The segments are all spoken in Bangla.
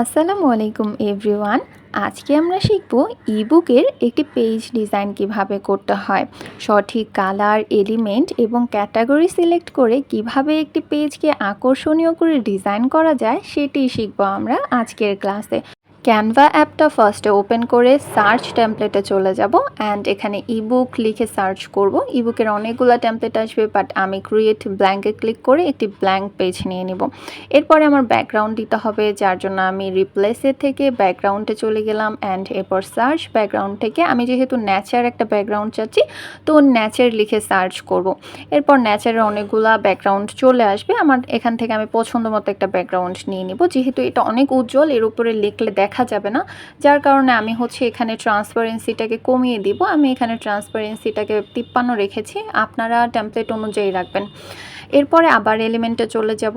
আসসালামু আলাইকুম, এভরিওয়ান। আজকে আমরা শিখব ইবুকের একটি পেজ ডিজাইন কীভাবে করতে হয়। সঠিক কালার এলিমেন্ট এবং ক্যাটাগরি সিলেক্ট করে কীভাবে একটি পেজকে আকর্ষণীয় করে ডিজাইন করা যায়, সেটি শিখব আমরা আজকের ক্লাসে ক্যানভা অ্যাপটা ফার্স্টে ওপেন করে সার্চ টেমপ্লেটে চলে যাব অ্যান্ড এখানে ইবুক লিখে সার্চ করব। ইবুকের অনেকগুলো টেমপ্লেট আসবে বাট আমি ক্রিয়েট ব্ল্যাঙ্কে ক্লিক করে একটি ব্ল্যাঙ্ক পেজ নিয়ে নিব। এরপরে আমার ব্যাকগ্রাউন্ড দিতে হবে, যার জন্য আমি রিপ্লেসের থেকে ব্যাকগ্রাউন্ডে চলে গেলাম অ্যান্ড এরপর সার্চ ব্যাকগ্রাউন্ড থেকে আমি যেহেতু ন্যাচার একটা ব্যাকগ্রাউন্ড চাচ্ছি, তো ন্যাচার লিখে সার্চ করব। এরপর ন্যাচারের অনেকগুলা ব্যাকগ্রাউন্ড চলে আসবে, আমার এখান থেকে আমি পছন্দ মতো একটা ব্যাকগ্রাউন্ড নিয়ে নিব। যেহেতু এটা অনেক উজ্জ্বল, এর উপরে লিখলে দেখা যাবে না। যার কারণে আমি হচ্ছে এখানে ট্রান্সপারেন্সিটাকে কমিয়ে দিব। আমি এখানে ট্রান্সপারেন্সিটাকে তিপ্পান্ন রেখেছি। আপনারা টেমপ্লেট অনুযায়ী রাখবেন। এরপরে আবার এলিমেন্টে চলে যাব।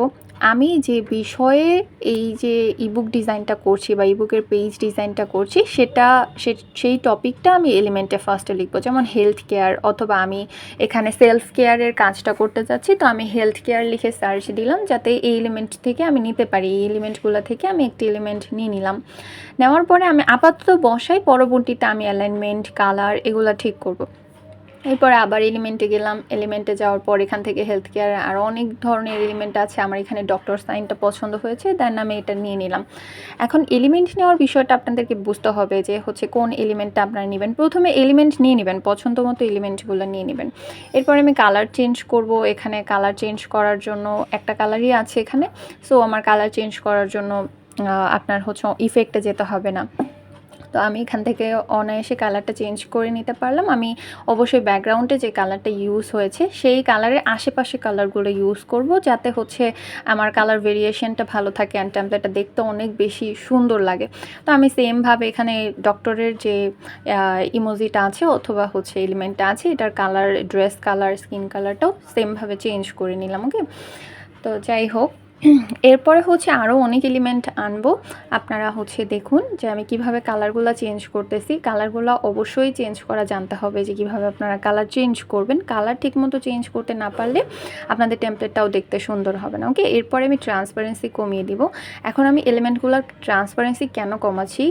আমি যে বিষয়ে এই যে ইবুক ডিজাইনটা করছি বা ইবুকের পেজ ডিজাইনটা করছি, সেটা সেই টপিকটা আমি এলিমেন্টে ফার্স্টে লিখব। যেমন হেলথ কেয়ার অথবা আমি এখানে সেলফ কেয়ারের কাজটা করতে যাচ্ছি, তো আমি হেলথ কেয়ার লিখে সার্চ দিলাম। যাতে এই এলিমেন্ট থেকে আমি নিতে পারি। এই এলিমেন্টগুলো থেকে আমি একটি এলিমেন্ট নিয়ে নিলাম। নেওয়ার পরে আমি আপাতত বসাই, পরবর্তীতে আমি অ্যালাইনমেন্ট কালার এগুলো ঠিক করব। এরপরে আবার এলিমেন্টে গেলাম এলিমেন্টে যাওয়ার পর এখান থেকে হেলথ কেয়ার আরও অনেক ধরনের এলিমেন্ট আছে, আমার এখানে ডক্টর সাইনটা পছন্দ হয়েছে দেন আমি এটা নিয়ে নিলাম। এখন এলিমেন্ট নেওয়ার বিষয়টা আপনাদেরকে বুঝতে হবে যে হচ্ছে কোন এলিমেন্টটা আপনারা নেবেন। প্রথমে এলিমেন্ট নিয়ে নেবেন, পছন্দ মতো এলিমেন্টগুলো নিয়ে নেবেন। এরপরে আমি কালার চেঞ্জ করব, এখানে কালার চেঞ্জ করার জন্য একটা কালারই আছে এখানে। সো আমার কালার চেঞ্জ করার জন্য আপনার হচ্ছে ইফেক্টে যেতে হবে না। তো আমি এখান থেকে অনায়াসে কালারটা চেঞ্জ করে নিতে পারলাম। আমি অবশ্যই ব্যাকগ্রাউন্ডে যে কালারটা ইউজ হয়েছে, সেই কালারের আশেপাশে কালারগুলো ইউজ করব। যাতে হচ্ছে আমার কালার ভেরিয়েশনটা ভালো থাকে অ্যান্ড টেমপ্লেটটা দেখতে অনেক বেশি সুন্দর লাগে। তো আমি সেমভাবে এখানে ডক্টরের যে ইমোজিটা আছে অথবা হচ্ছে এলিমেন্টটা আছে, এটার কালার ড্রেস কালার স্কিন কালারটাও সেমভাবে চেঞ্জ করে নিলাম ওকে তো যাই হোক এরপরে হচ্ছে আরও অনেক এলিমেন্ট আনব। আপনারা হচ্ছে দেখুন যে আমি কীভাবে কালারগুলো চেঞ্জ করতেছি। কালারগুলো অবশ্যই চেঞ্জ করা জানতে হবে যে কীভাবে আপনারা কালার চেঞ্জ করবেন। কালার ঠিকমতো চেঞ্জ করতে না পারলে আপনাদের টেমপ্লেটটাও দেখতে সুন্দর হবে না ওকে এরপরে আমি ট্রান্সপারেন্সি কমিয়ে দিব। এখন আমি এলিমেন্টগুলোর ট্রান্সপারেন্সি কেন কমাচ্ছি?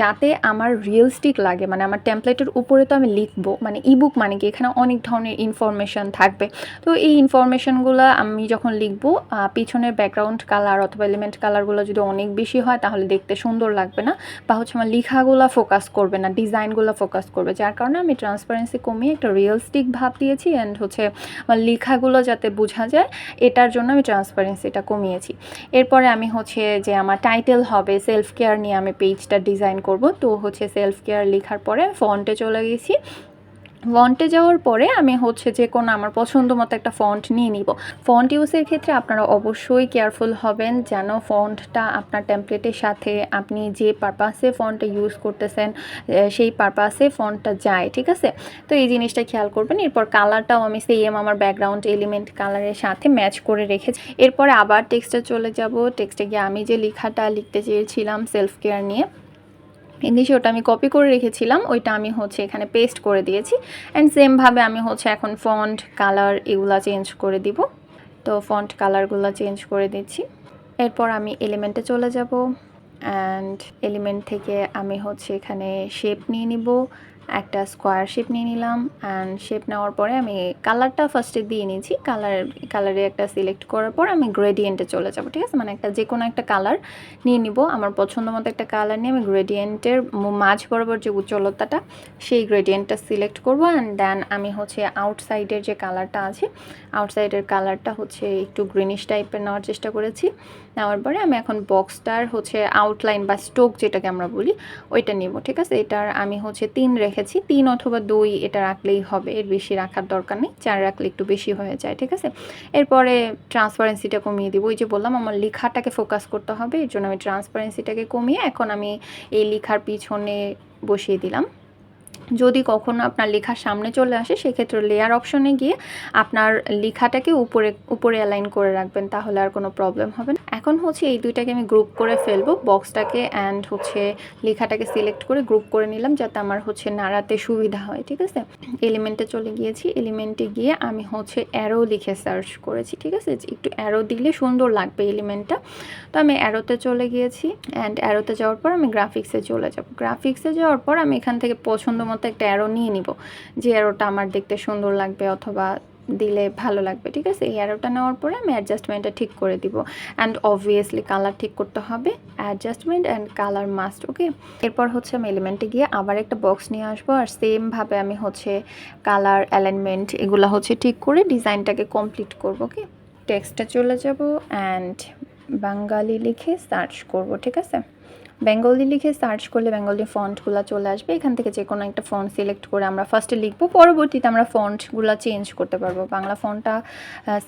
যাতে আমার রিয়েলস্টিক লাগে মানে আমার টেমপ্লেটের উপরে তো আমি লিখব মানে ইবুক মানে কি? এখানে অনেক ধরনের ইনফরমেশন থাকবে। তো এই ইনফরমেশনগুলো আমি যখন লিখব পিছনের পিছনের ব্যাকগ্রাউন্ড কালার অথবা এলিমেন্ট কালারগুলো যদি অনেক বেশি হয়, তাহলে দেখতে সুন্দর লাগবে না। বা হচ্ছে আমার লেখাগুলো ফোকাস করবে না, ডিজাইনগুলো ফোকাস করবে। যার কারণে আমি ট্রান্সপারেন্সি কমিয়ে একটা রিয়েলস্টিক ভাব দিয়েছি অ্যান্ড হচ্ছে আমার লেখাগুলো যাতে বোঝা যায়, এটার জন্য আমি ট্রান্সপারেন্সিটা কমিয়েছি। এরপরে আমি হচ্ছে যে আমার টাইটেল হবে সেলফ কেয়ার নিয়ে আমি পেজটা ডিজাইন করব। তো হচ্ছে সেলফ কেয়ার লেখার পরে ফন্টে চলে গেছি। ফন্টে যাওয়ার পরে আমি হচ্ছে যে কোনো আমার পছন্দ মতো একটা ফন্ট নিয়ে নিব। ফন্ট ইউজের ক্ষেত্রে আপনারা অবশ্যই কেয়ারফুল হবেন যেন ফন্টটা আপনার টেমপ্লেটের সাথে আপনি যে পারপাসে ফন্টটা ইউজ করতেছেন সেই পারপাসে ফন্টটা যায়, ঠিক আছে? তো এই জিনিসটা খেয়াল করবেন। এরপর কালারটাও আমি সেম আমার ব্যাকগ্রাউন্ড এলিমেন্ট কালারের সাথে ম্যাচ করে রেখেছি এরপরে আবার টেক্সটে চলে যাব। টেক্সটে গিয়ে আমি যে লেখাটা লিখতে চেয়েছিলাম সেলফ কেয়ার নিয়ে ইংলিশে ওটা আমি কপি করে রেখেছিলাম, ওইটা আমি হচ্ছে এখানে পেস্ট করে দিয়েছি অ্যান্ড সেমভাবে আমি হচ্ছে এখন ফন্ট কালার এগুলা চেঞ্জ করে দিব। তো ফন্ট কালারগুলো চেঞ্জ করে দিচ্ছি। এরপর আমি এলিমেন্টে চলে যাব অ্যান্ড এলিমেন্ট থেকে আমি হচ্ছে এখানে শেপ নিয়ে নিব। একটা স্কোয়ার শেপ নিয়ে নিলাম অ্যান্ড শেপ নেওয়ার পরে আমি কালারটা ফার্স্টে দিয়ে নিয়েছি। কালার কালারে একটা সিলেক্ট করার পর আমি গ্রেডিয়েন্টে চলে যাব, ঠিক আছে? মানে একটা যে কোনো একটা কালার নিয়ে নিব। আমার পছন্দ মতো একটা কালার নিয়ে আমি গ্রেডিয়েন্টের মাঝ বরাবর যে উজ্জ্বলতাটা, সেই গ্রেডিয়েন্টটা সিলেক্ট করব অ্যান্ড দেন আমি হচ্ছে আউটসাইডের যে কালারটা আছে আউটসাইডের কালারটা হচ্ছে একটু গ্রিনিশ টাইপের নেওয়ার চেষ্টা করেছি। নেওয়ার পরে আমি এখন বক্সটার হচ্ছে আউটলাইন বা স্টোক যেটাকে আমরা বলি, ওইটা নিব, ঠিক আছে? এটার আমি হচ্ছে তিন রেখেছি। তিন অথবা দুই এটা রাখলেই হবে, এর বেশি রাখার দরকার নেই, চার রাখলে একটু বেশি হয়ে যায়, ঠিক আছে? এরপরে ট্রান্সপারেন্সিটা কমিয়ে দিব। ওই যে বললাম, আমার লেখাটাকে ফোকাস করতে হবে, এর জন্য আমি ট্রান্সপারেন্সিটাকে কমিয়ে এখন আমি এই লেখার পিছনে বসিয়ে দিলাম। যদি কখনো আপনার লেখার সামনে চলে আসে, সেক্ষেত্রে লেয়ার অপশনে গিয়ে আপনার লেখাটাকে উপরে উপরে অ্যালাইন করে রাখবেন, তাহলে আর কোনো প্রবলেম হবে না। এখন হচ্ছে এই দুইটাকে আমি গ্রুপ করে ফেলব বক্সটাকে অ্যান্ড হচ্ছে লেখাটাকে সিলেক্ট করে গ্রুপ করে নিলাম, যাতে আমার হচ্ছে নাড়াতে সুবিধা হয়, ঠিক আছে? এলিমেন্টে চলে গিয়েছি এলিমেন্টে গিয়ে আমি হচ্ছে অ্যারো লিখে সার্চ করেছি, ঠিক আছে? একটু অ্যারো দিলে সুন্দর লাগবে এলিমেন্টটা তো আমি অ্যারোতে চলে গিয়েছি অ্যান্ড অ্যারোতে যাওয়ার পর আমি গ্রাফিক্সে চলে যাব। গ্রাফিক্সে যাওয়ার পর আমি এখান থেকে পছন্দ মতো একটা অ্যারো নিয়ে নিব। যে অ্যারোটা আমার দেখতে সুন্দর লাগবে অথবা দিলে ভালো লাগবে, ঠিক আছে? এই অ্যারোটা নেওয়ার পরে আমি অ্যাডজাস্টমেন্টটা ঠিক করে দিব। অ্যান্ড অবভিয়াসলি কালার ঠিক করতে হবে। Adjustment and colour must okay এরপর হচ্ছে আমি এলিমেন্টে গিয়ে আবার একটা বক্স নিয়ে আসব। আর সেমভাবে আমি হচ্ছে কালার অ্যালাইনমেন্ট এগুলো হচ্ছে ঠিক করে ডিজাইনটাকে কমপ্লিট করব ওকে টেক্সটে চলে যাব অ্যান্ড বাঙালি লিখে সার্চ করব, ঠিক আছে? বেঙ্গলি লিখে সার্চ করলে বেঙ্গলি ফন্টগুলো চলে আসবে। এখান থেকে যে কোনো একটা ফন্ট সিলেক্ট করে আমরা ফার্স্টে লিখব। পরবর্তীতে আমরা ফন্টগুলো চেঞ্জ করতে পারব। বাংলা ফন্টটা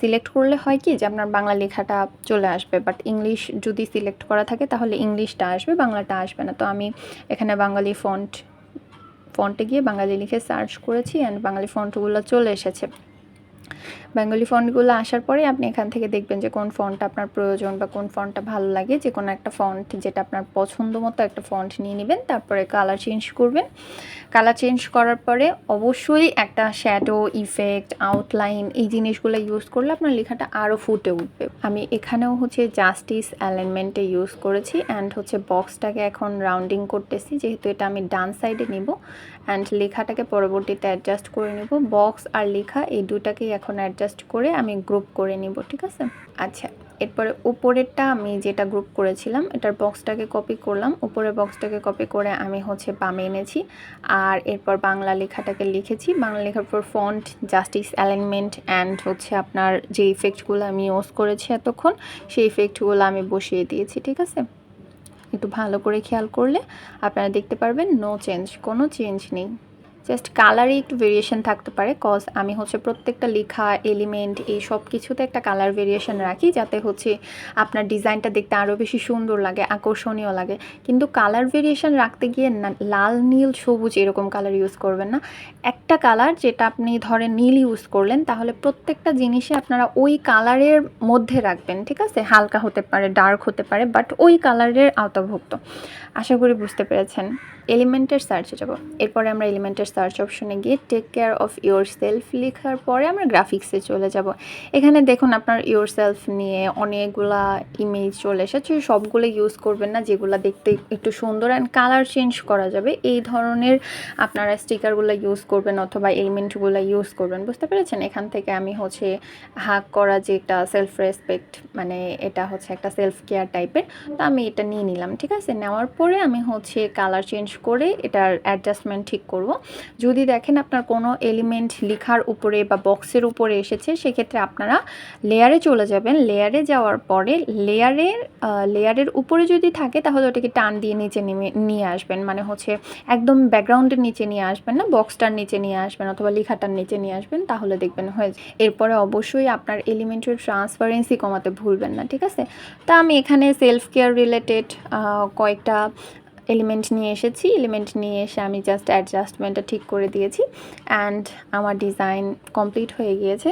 সিলেক্ট করলে হয় কি যে আপনার বাংলা লেখাটা চলে আসবে। বাট ইংলিশ যদি সিলেক্ট করা থাকে তাহলে ইংলিশটা আসবে, বাংলাটা আসবে না। তো আমি এখানে বাঙালি ফন্ট ফন্টে গিয়ে বাঙালি লিখে সার্চ করেছি অ্যান্ড বাঙালি ফন্টগুলো চলে এসেছে। বেঙ্গলি ফন্টগুলো আসার পরে আপনি এখান থেকে দেখবেন যে কোন ফন্টটা আপনার প্রয়োজন বা কোন ফন্টটা ভালো লাগে। যে কোনো একটা ফন্ট যেটা আপনার পছন্দ মতো একটা ফন্ট নিয়ে নেবেন, তারপরে কালার চেঞ্জ করবেন। কালার চেঞ্জ করার পরে অবশ্যই একটা শ্যাডো, ইফেক্ট, আউটলাইন এই জিনিসগুলো ইউজ করলে আপনার লেখাটা আরও ফুটে উঠবে। আমি এখানেও হচ্ছে জাস্টিস অ্যালাইনমেন্টে ইউজ করেছি অ্যান্ড হচ্ছে বক্সটাকে এখন রাউন্ডিং করতেছি। যেহেতু এটা আমি ডান সাইডে নিব অ্যান্ড লেখাটাকে পরবর্তীতে অ্যাডজাস্ট করে নিব। বক্স আর লেখা এই দুটাকেই এখন অ্যাডজাস্ট করে আমি গ্রুপ করে নিব, ঠিক আছে? আচ্ছা এরপরে উপরেরটা আমি যেটা গ্রুপ করেছিলাম, এটার বক্সটাকে কপি করলাম। উপরের বক্সটাকে কপি করে আমি হচ্ছে বামে এনেছি। আর এরপর বাংলা লেখাটাকে লিখেছি। বাংলা লেখার পর ফন্ট জাস্টিস অ্যালাইনমেন্ট অ্যান্ড হচ্ছে আপনার যে ইফেক্টগুলো আমি ইউজ করেছি এতক্ষণ, সেই ইফেক্টগুলো আমি বসিয়ে দিয়েছি, ঠিক আছে? একটু ভালো করে খেয়াল করলে আপনারা দেখতে পারবেন নো চেঞ্জ কোনো চেঞ্জ নেই। জাস্ট কালারে একটু ভেরিয়েশন থাকতে পারে কজ আমি হচ্ছে প্রত্যেকটা লেখা এলিমেন্ট এই সব কিছুতে একটা কালার ভেরিয়েশন রাখি, যাতে হচ্ছে আপনার ডিজাইনটা দেখতে আরও বেশি সুন্দর লাগে, আকর্ষণীয় লাগে। কিন্তু কালার ভেরিয়েশন রাখতে গিয়ে লাল, নীল, সবুজ এরকম কালার ইউজ করবেন না। একটা কালার যেটা আপনি ধরেন নীল ইউজ করলেন, তাহলে প্রত্যেকটা জিনিসে আপনারা ওই কালারের মধ্যে রাখবেন, ঠিক আছে? হালকা হতে পারে ডার্ক হতে পারে বাট ওই কালারের আওতাভুক্ত। আশা করি বুঝতে পেরেছেন। এলিমেন্টের সার্চে যাব। এরপরে আমরা এলিমেন্টের সার্চ অপশনে গিয়ে take care of yourself লেখার পরে আমরা গ্রাফিক্সে চলে যাব। এখানে দেখুন আপনার ইয়োর সেলফ নিয়ে অনেকগুলা ইমেজ চলে এসেছে, সবগুলো ইউজ করবেন না, যেগুলো দেখতে একটু সুন্দর অ্যান্ড কালার চেঞ্জ করা যাবে। এই ধরনের আপনারা স্টিকারগুলো ইউজ করবেন অথবা এলিমেন্টগুলো ইউজ করবেন, বুঝতে পেরেছেন? এখান থেকে আমি হচ্ছে হাক করা যে একটা সেলফ রেসপেক্ট মানে এটা হচ্ছে একটা সেলফ কেয়ার টাইপের তো আমি এটা নিয়ে নিলাম, ঠিক আছে? নেওয়ার পরে আমি হচ্ছে কালার চেঞ্জ করে এটার অ্যাডজাস্টমেন্ট ঠিক করব। যদি দেখেন আপনার কোনো এলিমেন্ট লেখার উপরে বা বক্সের উপরে এসেছে, সেক্ষেত্রে আপনারা লেয়ারে চলে যাবেন। লেয়ারে যাওয়ার পরে লেয়ারের লেয়ারের উপরে যদি থাকে, তাহলে ওটাকে টান দিয়ে নিচে নেমে, নিয়ে আসবেন। মানে হচ্ছে একদম ব্যাকগ্রাউন্ডের নিচে নিয়ে আসবেন না বক্সটার নিচে নিয়ে আসবেন অথবা লেখাটার নিচে নিয়ে আসবেন, তাহলে দেখবেন হয়ে এরপরে অবশ্যই আপনার এলিমেন্টের ট্রান্সপারেন্সি কমাতে ভুলবেন না, ঠিক আছে? তা আমি এখানে সেলফ কেয়ার রিলেটেড কয়েকটা এলিমেন্ট নিয়ে এসেছি এলিমেন্ট নিয়ে এসে আমি জাস্ট অ্যাডজাস্টমেন্টটা ঠিক করে দিয়েছি অ্যান্ড আমার ডিজাইন কমপ্লিট হয়ে গিয়েছে।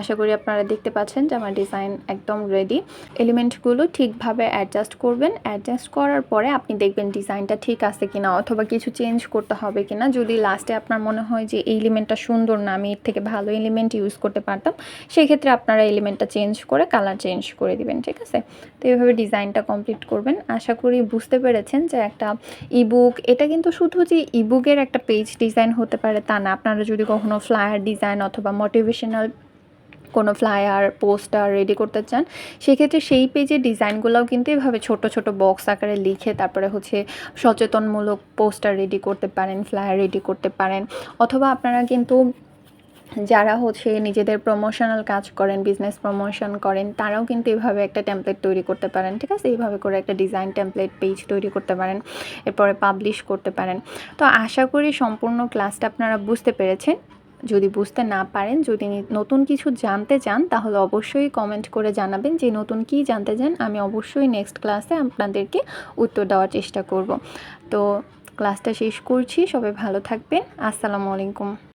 আশা করি আপনারা দেখতে পাচ্ছেন যে আমার ডিজাইন একদম রেডি এলিমেন্টগুলো ঠিকভাবে অ্যাডজাস্ট করবেন। অ্যাডজাস্ট করার পরে আপনি দেখবেন ডিজাইনটা ঠিক আছে কিনা অথবা কিছু চেঞ্জ করতে হবে কিনা। যদি লাস্টে আপনার মনে হয় যে এই এলিমেন্টটা সুন্দর না, আমি এর থেকে ভালো এলিমেন্ট ইউজ করতে পারতাম, সেক্ষেত্রে আপনারা এলিমেন্টটা চেঞ্জ করে কালার চেঞ্জ করে দিবেন, ঠিক আছে? তো এইভাবে ডিজাইনটা কমপ্লিট করবেন। আশা করি বুঝতে পেরেছেন যে একটা ইবুক এটা কিন্তু শুধু যে ইবুকের একটা পেজ ডিজাইন হতে পারে তা না। আপনারা যদি কখনো ফ্লায়ার ডিজাইন অথবা মোটিভেশনাল কোনো ফ্লায়ার, পোস্টার রেডি করতে চান, সেক্ষেত্রে সেই পেজের ডিজাইনগুলোও কিন্তু এভাবে ছোট ছোট বক্স আকারে লিখে তারপরে হচ্ছে সচেতনমূলক পোস্টার রেডি করতে পারেন ফ্লায়ার রেডি করতে পারেন। অথবা আপনারা কিন্তু যারা হচ্ছে নিজেদের প্রমোশনাল কাজ করেন বিজনেস প্রমোশন করেন, তারাও কিন্তু এভাবে একটা টেমপ্লেট তৈরি করতে পারেন, ঠিক আছে? এইভাবে করে একটা ডিজাইন টেমপ্লেট পেজ তৈরি করতে পারেন, এরপরে পাবলিশ করতে পারেন। তো আশা করি সম্পূর্ণ ক্লাসটা আপনারা বুঝতে পেরেছেন। যদি বুঝতে না পারেন, যদি নতুন কিছু জানতে চান, তাহলে অবশ্যই কমেন্ট করে জানাবেন যে নতুন কি জানতে চান। আমি অবশ্যই নেক্সট ক্লাসে আপনাদেরকে উত্তর দেওয়ার চেষ্টা করব। তো ক্লাসটা শেষ করছি। সবাই ভালো থাকবেন। আসসালামু আলাইকুম।